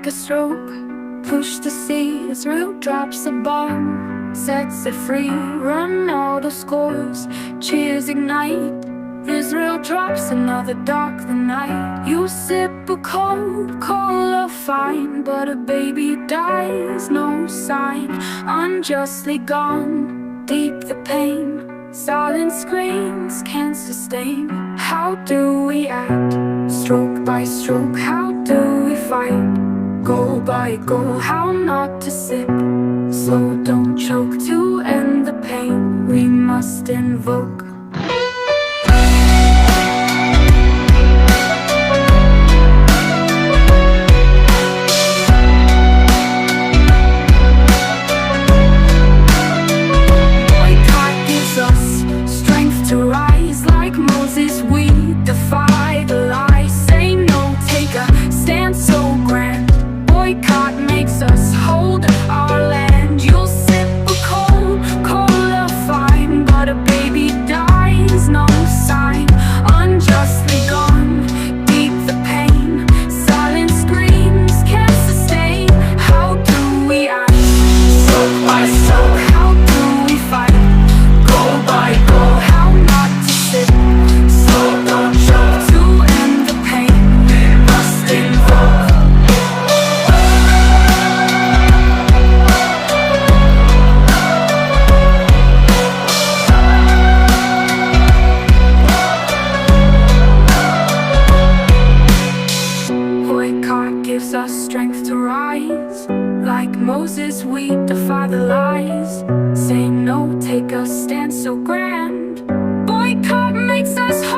like a stroke. Push the seas, real drops a bomb. Sets it free, run all the scores. Cheers ignite. Israel drops another dark the night. You sip a cold, cola fine, but a baby dies, no sign. Unjustly gone, deep the pain. Silent screams can't sustain. How do we act? Stroke by stroke, how do we fight? Goal by go, how not to sip. Slow, don't choke to end the pain. We must invoke. strength to rise. Like Moses, we defy the lies. Say no, take a stand so grand. Boycott makes us.